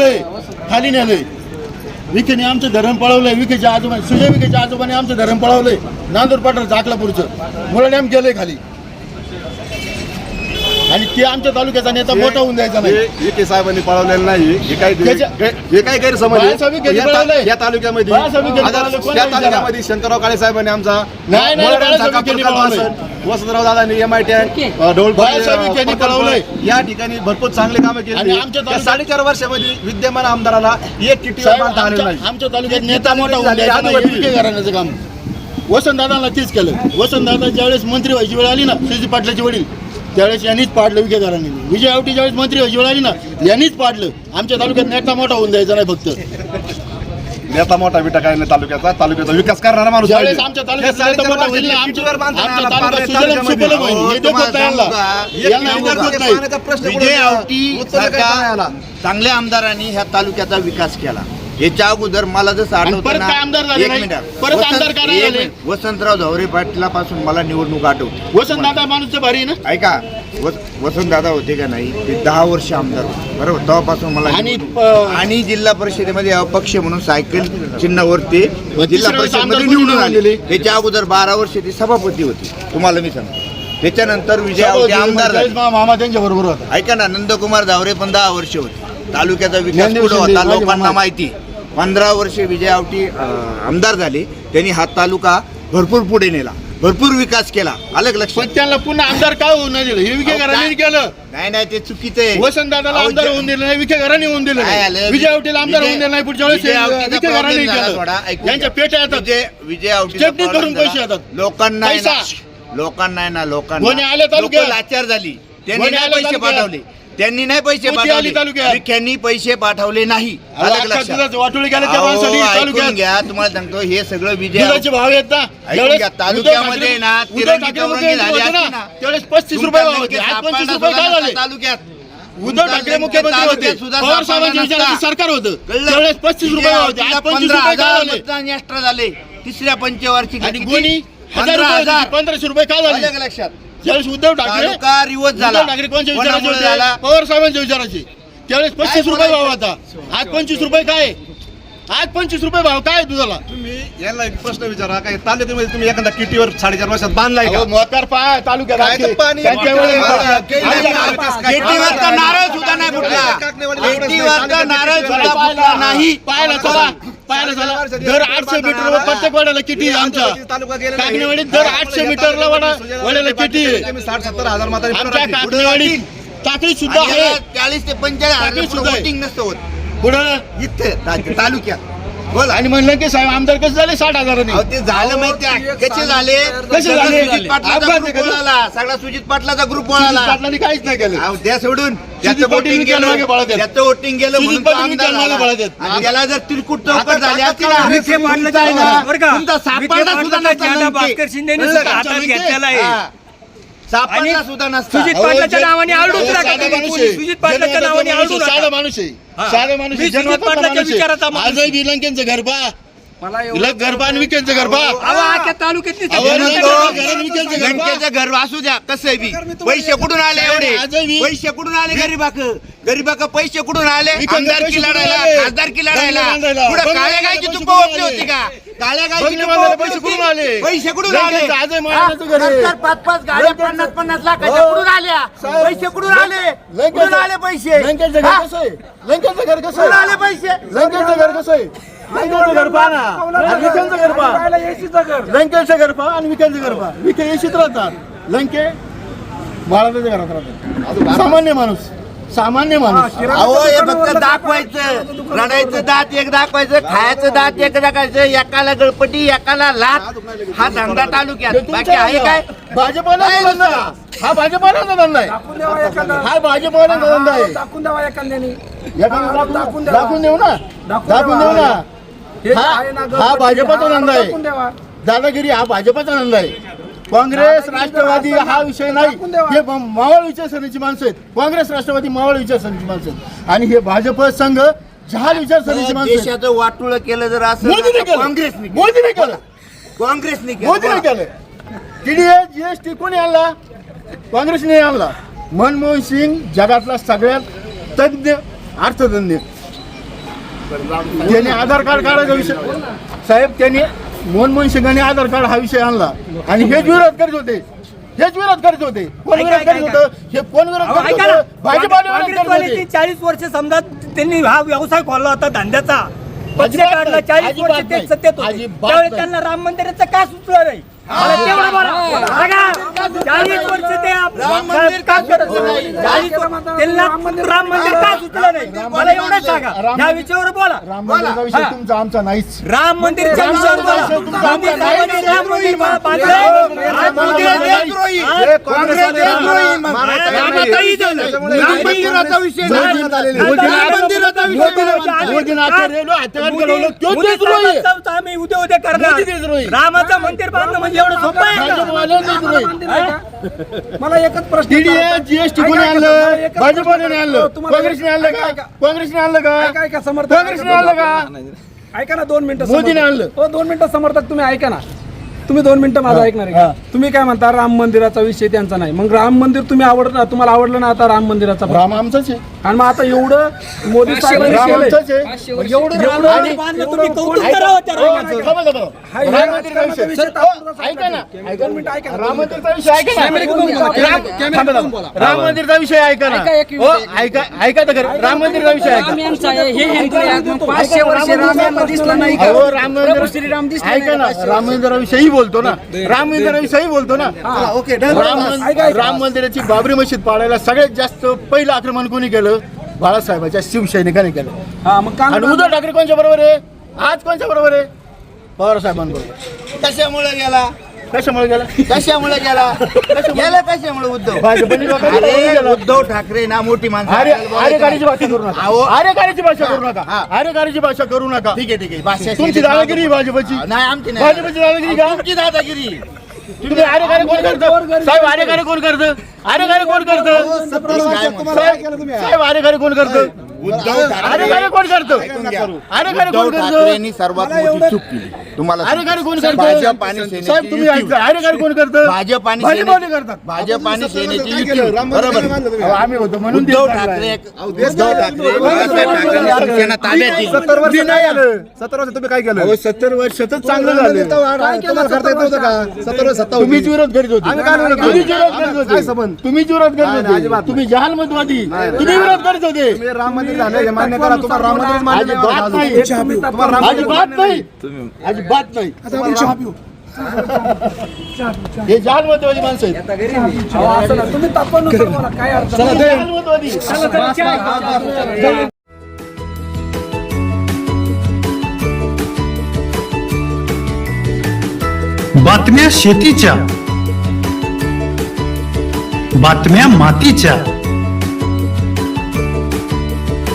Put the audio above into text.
पळवलंय खाली नेलंय विखेने आमचं धरण पळवलंय. विखेच्या आजोबा सुजय विखेच्या आजोबाने आमचं धरण पळवलंय. नांदूर पाटर जाकलापूरचं मुळे डॅम गेलंय खाली. आणि ते आमच्या तालुक्याचा नेता मोठा होऊन द्यायचा नाही विखे साहेबांनी पळवलेलं नाही हे काय हे काय गैरसमज आहे? या ता- पळवलंय. या तालुक्यामध्ये बाळासाहेब आता? तालुक्यामध्ये शंकरराव काळे साहेबांनी आमचा नाही, नाही, मोरडांचा बाळासाहेब कापूर विखेंनी कापला पळवलंय. असेल. वसंतराव दादांनी एम आय टी ढोल बाळासाहेब विखेंनी पळवलंय. या ठिकाणी भरपूर चांगले कामं आणि केली आमच्या तालुक्यात- साडेचार वर्षामध्ये विद्यमान आमदाराला एक किटी साहेब, बांधता आलेलं आमच्या नाही आमच्या तालुक्यात नेता मोठा होऊन द्यायचा नाही हे विखे घराण्याचं काम वसंतदादांना तेच केलं वसंतदादा ज्यावेळेस मंत्री व्हायची वेळ आली ना सुजी पाटलाचे वडील त्यावेळेस यांनीच पाडलं घराण्याने विजय आवटी ज्यावेळेस मंत्री आली ना यांनीच पाडलं. आमच्या तालुक्यात नेता मोठा होऊन द्यायचा नाही फक्त. नेता मोठा विटा काय तालुक्याचा? तालुक्याचा विकास करणारा माणूस ज्यावेळेस. आमच्या हे तालुक्यात नेता मोठा होईल ना, आमच्या आमच्या तालुक्यात सुजलम? सुफलम होईल. हे यांना नाही. विजय आवटी सारख्या नाही. चांगल्या आमदारांनी ह्या तालुक्याचा विकास केला. याच्या अगोदर मला जसं आठवतं परत ना, काय आमदार झाले एक नाही? मिनिट. परत वसंत- आमदार का नाही एक झाले? मिनिट. वसंतराव झावरे पाटलापासून मला निवडणूक आठवते वसंतदादा माणूस भारी आहे ना ऐका वसंत दादा होते का नाही ते दहा वर्ष आमदार होते बरोबर तेव्हापासून मला आणि निवडणूक- प- आणि जिल्हा परिषदेमध्ये अपक्ष म्हणून सायकल चिन्हावर ते तिसऱ्या जिल्हा वेळेस आमदार परिषदेमध्ये कोणी निवडून निवडून आले आलेले? त्याच्या अगोदर बारा वर्ष ते सभापती होते तुम्हाला मी सांगतो त्याच्यानंतर विजय आवटे आमदार झाले. मामा त्यांच्या बरोबर होता ऐका ना नंदकुमार जावरे पण दहा वर्ष होते तालुक्याचा विकास ज्ञानदेव शिंदे, होता लोकांना. माहिती पंधरा वर्षे विजय आवटी आमदार झाले त्यांनी हा तालुका भरपूर पुढे नेला भरपूर विकास केला अलग लक्ष पण त्यांना पुन्हा आमदार काय होऊन नाही दिलं हे विखे घराने केलं नाही नाही ते चुकीचं आहे वसंतदादाला अहो, आमदार होऊन दिलं नाही विखे घराने होऊन दिलं नाही आलं? विजय आवटीला आमदार होऊन दिलं नाही पुढच्या वेळेस विखे घराने केलं. पेट्या येतात विजय विजय आवटीचा चटणी problem करून झाला. पैसे येतात. लोकांना आहे ना- पैसा. लोकांना आहे ना कोणी लोकांना आलं तालुक्यात? लोकं लाचार झाली त्यांनी कोणी नाही आलं पैसे तालुक्यात? पाठवले त्यांनी नाही पैसे आली पाठवले. तालुक्यात? विख्यांनी पैसे पाठवले नाही. अहो, अलग अख्खा लक्षात. दुधाचं वाटोळी गेलं त्या अहो, माणसाने ऐकून तालुक्यात. घ्या तुम्हाला सांगतो हे सगळं विजय दुधाचे भाव ना घ्या, उद्धव तालुक्यामध्ये ना उद्धव तिरंगी ठाकरे चौरंगी मुख्यमंत्री झाली होते असती ना ना. त्यावेळेस पस्तीस रुपये भाव होते. आज पंचवीस रुपये काय झाले? तालुक्यात. उद्धव ठाकरे मुख्यमंत्री होते. पवार साहेबांच्या विचाराचे सरकार होतं. त्यावेळेस पस्तीस रुपये भाव होते. आज पंचवीस रुपये काय झाले? तिसऱ्या पंचवार्षिक आणि गोणी हजार रुपये होते, पंधराशे रुपये काय झाले? लक्षात? त्यावेळेस उद्धव ठाकरे तालुका रिवत झाला. उद्धव ठाकरे कोणच्या विचाराचे होते? झाला. पवार साहेबांच्या विचाराचे त्यावेळेस पस्तीस रुपये भाव होता. आज पंचवीस रुपये काय? आहे? आज पंचवीस रुपये भाव काय दुधाला? तुम्ही यांना एक प्रश्न विचारा काय तालुक्यामध्ये तुम्ही एखादा किटीवर साडेचार वर्षात बांधलाय का? पाय तालुक्यात काय. पाणी- केटीवरचा नारळ सुद्धा नाही फुटला. केटीवरचा नारळ सुद्धा फुटला नाही. पाहायला चला पाहायला चला. दर आठशे मीटर प्रत्येक वाड्याला किती आमच्या. दर आठशे मीटरला वाडा वाड्याला किती साठ सत्तर हजार मात्र टाकळी सुद्धा आहे याला चाळीस ते पंचेचाळीस टाकळी सुद्धा आहे. वोटिंग नसतं होत. पुढं इथे तालुक्यात बोला आणि म्हणलं की साहेब आमदार कसं झाले साठ हजारांनी अहो, ते झालं माहिती आहे कसे झाले कसे सगळं झाले? सुजित पाटलाचा अपघात ग्रुप. वळाला सगळा सुजित पाटलाचा ग्रुप सुजित वळाला पाटलांनी काहीच नाही केलं अहो, त्या सोडून त्याचं पाटील वोटिंग विकायला मागे पळत गेलं आहेत. त्याचं वोटिंग गेलं सुजित म्हणून तो पाटील आमदार विकायला मागे झाला. पळत आहेत. आणि त्याला जर तिरकुट चौकट झाली असती ना विखे तुमचा आहे ना, तुमचा सापडला सुद्धा नसता झेंडा लंके. भास्कर शिंदेने कळलं का? हातात घेतलेला आहे हा. सापडला आणि सुद्धा नसता सुजित अहो, पाटलाच्या जे- नावाने आरडून अहो, टाका साधा तुम्ही माणूस पोलीस. आहे. सुजित पाटलाच्या नावाने टाका. साधा माणूस आहे. साधा माणूस मी आहे, सुजित जन्मदाता पाटलाच्या माणूस आहे. विचाराचा माणूस. आजही विलंकेंचं घर घर पहा आणि विकेंचं घर अहो, आख्या तालुक्यातली अहो, सगळी. घर वासू द्या कसं बी? पैसे कुठून आले एवढे? पैसे कुठून आले गरीबाक? गरीबाक पैसे कुठून आले? आमदारकी कुठून लढायला आले? खासदारची लढायला. पुढे बांधायला गायची आले? होती का? बांधायला ओपली पैसे? कुठून आले? पैसे कुठून आले? लंकेचं आजही महाराजाचं घर आहे. नंतर पाच पाच गाड्या पन्नास पन्नास लाखाच्या हो. कुठून आल्या? साहेब, पैसे कुठून आले? लंकेचं- कुठून आले पैसे? लंकेचं घर हा? कसं आहे? लंकेचं घर कसं कुठून आले आहे पैसे? लंकेचं घर कसं आहे? लंकेचं घर पहा ना. आणि विकेंचं घर पहा. लंकेचं घर पहा आणि विकेंचं घर पहा. विके येशीत राहतात. लंके बाळाच्या घरात राहतात. सामान्य माणूस. सामान्य माणूस. अहो हे फक्त दाखवायचं. रडायचं दात एक दाखवायचं खायचं दात एक दाखवायचं एकाला गळपटी एकाला लात. हा धंदा तालुक्यात. बाकी आहे काय? भाजपाला हा भाजपाला धंदा आहे हा भाजपाला धंदा आहे. दाखवून द्यावा एखाद्याने. देऊ ना. दाखवून देऊ ना. हा हा भाजपाचा धंदा आहे. दादागिरी हा भाजपाचा धंदा आहे. काँग्रेस राष्ट्रवादी हा विषय नाही. हे मावळ विचारसरणीची माणसं आहेत. काँग्रेस राष्ट्रवादी मावळ विचारसरणीची माणसं आहेत. आणि हे भाजप संघ जहाल विचारसरणीची माणसं देशाचं वाटुळ केलं जर असं काँग्रेसने केलं. मोदीने केलं. काँग्रेसने मोदीने केलं. टीडीए जीएसटी कोणी आणला? काँग्रेसने आणला. मनमोहन सिंग जगातला सगळ्यात तज्ञ अर्थतज्ञ. त्याने आधार कार्ड काढायचा विषय साहेब त्यांनी मनमोहन सिंगांनी आधार कार्ड हा विषय आणला. आणि हेच विरोध करीत होते. हेच विरोध करीत होते. कोण विरोध करीत होतं? हे कोण विरोध अहो, करीत ऐका ना. होतं? भाजपाने विरोध करीत काँग्रेसवाले होते. चाळीस वर्ष समजा त्यांनी हा व्यवसाय खोलला होता धंद्याचा. पक्ष अजिबात काढला नाही, चाळीस अजिबात वर्ष ते नाही, सत्तेत होते. अजिबात नाही. त्यांना राम मंदिराचं का सुचलं नाही? मला तेवढं बोला. बघा, चाळीस वर्ष ते आप- राम मंदिर का करत सुचलं नाही? होते? चाळीस वर्ष- त्यांना राम मंदिर का सुचलं नाही मला एवढं सांगा राम- या विषयावर बोला राम मंदिराचा विषय हा. तुमचा आमचा नाहीच राम मंदिरच्या राम विषयावर बोला मंदिराचा तुमचा मोदी आमचा साहेबांनी नाही. राम मंदिर बांधलंय. राम मोदी मंदिराचा देशद्रोही. हा? हे काँग्रेस देशद्रोही मग. रामाचाही झालं. राम मंदिराचा विषय नाही. राम मंदिराचा विषय नाही. मोदीनं आता रेल्वे हत्याकांड घडवलं, तोच मोदी देशद्रोही आहे. साहेबांचं आम्ही उद्या उद्या मोदी देशद्रोही. करणार रामाचं मंदिर बांधणं म्हणजे एवढं सोपं आहे का? मला एकच प्रश्न टीडीए. जीएसटी कोणी आणलं भाजपाने आणलं काँग्रेसने आणलं का. काँग्रेसने आणलं का ऐका, समर्थक काँग्रेसने आणलं का ऐका ना दोन मिनिटं मोदीने. आणलं. हो दोन मिनिटं समर्थक तुम्ही ऐका ना तुम्ही दोन मिनिटं माझं ऐकणार आहे का? तुम्ही काय म्हणता राम मंदिराचा विषय त्यांचा नाही मग राम मंदिर तुम्ही आवडलं तुम्हाला आवडलं ना आता राम मंदिराचा. राम आमचाच आहे आणि मग आता एवढं मोदी साहेबांनी राम केलंय. आमचाच आहे मग एवढं राम एवढं- मंदिर बांधलं तुम्ही एवढं कौतुक कोण- करावं त्या हो, रामाचं. थांबा, थांबा. हा, हे राम मंदिरचा राजकारणाचा विषय हो, ऐका ना. ऐका दोन मिनिटं ऐका ना. राम मंदिरचा विषय ऐका ना राम- थांबा, थांबा. राम मंदिरचा विषय ऐका ना हो ऐका ऐका तर खरं. राम मंदिरचा विषय ऐका पाचशे वर्ष राम यांना दिसला नाही का? अहो राम मंदिर ऐका ना राम मंदिराविषयी बोलतो ना राम मंदिराविषयी बोलतो ना ओके राम मंदिर राम मंदिराची बाबरी मशीद पाडायला सगळ्यात जास्त पहिलं आक्रमण कोणी केलं बाळासाहेबाच्या शिवसैनिकाने केलं. हा मग आणि उद्धव ठाकरे कोणच्या बरोबर आहे? आज कोणच्या बरोबर आहे? पवार साहेबांबरोबर कशामुळे गेला? कशामुळे गेला? कशामुळे गेला? गेला कशामुळे उद्धव? भाजपने लोकांना अरे. उद्धव ठाकरे ना मोठी माणसं अरे आपल्याला बोलायचं आरेकारीची नाही. भाषा करू नका. अहो. आरेकारीची भाषा करू हा. नका. आरेकारीची भाषा करू नका. ठीक आहे ठीक आहे. भाषा तुमची दादागिरी आहे भाजपची. नाही आमची नाही. भाजपची दादागिरी का? तुमची दादागिरी. तुम्ही आरेकारे कोण करतं? साहेब आरेकारे कोण करतं? आरेकारे कोण करतं? साहेब साहेब आरेकारे कोण करतं? उद्धव आरेकारे कोण करतं? ऐकून घ्या. आरेकारे उद्धव कोण करतं? ठाकरेंनी सर्वात मोठी चूक केली. तुम्हाला आरेकारे कोण भाजप आणि करतं? सेनेची साहेब तुम्ही युती ऐका आरेकारे कोण करतं? भाजप आणि सेने- करतात भाजप आणि सेनेची युती बरोबर. अहो, आम्ही होतो म्हणून उद्धव देश ठाकरे. उद्धव ठाकरे बाळासाहेब ठाकरेंनी शिवसेना ताब्यात घेतली. सत्तर वर्ष नाही आलं. सत्तर वर्ष तुम्ही काय केलं? सत्तर वर्षातच चांगलं झालं. तुम्हाला करता येत नव्हतं का? सत्तर वर्ष सत्ता होती. तुम्हीच विरोध करीत होते. आम्ही काय विरोध करतो? तुम्हीच विरोध करीत काय होते. संबंध? तुम्हीच विरोध नाही, करीत नाही, होते. अजिबात तुम्ही जहालमतवादी तुम्ही विरोध करीत होते तुम्ही राम मंदिर झालं हे मान्य करा. तुम्हाला राम मंदिर मान्य नाही. अजिबात. तुम्हाला राम मंदिर अजिबात नाही. अजिबात नाही. हे जहालमतवादी माणसं आहेत. अहो, असं ना, तुम्ही तापण नका बोला, काय अडचण नाही. जहालमतवादी बातम्या शेतीच्या बातम्या मातीच्या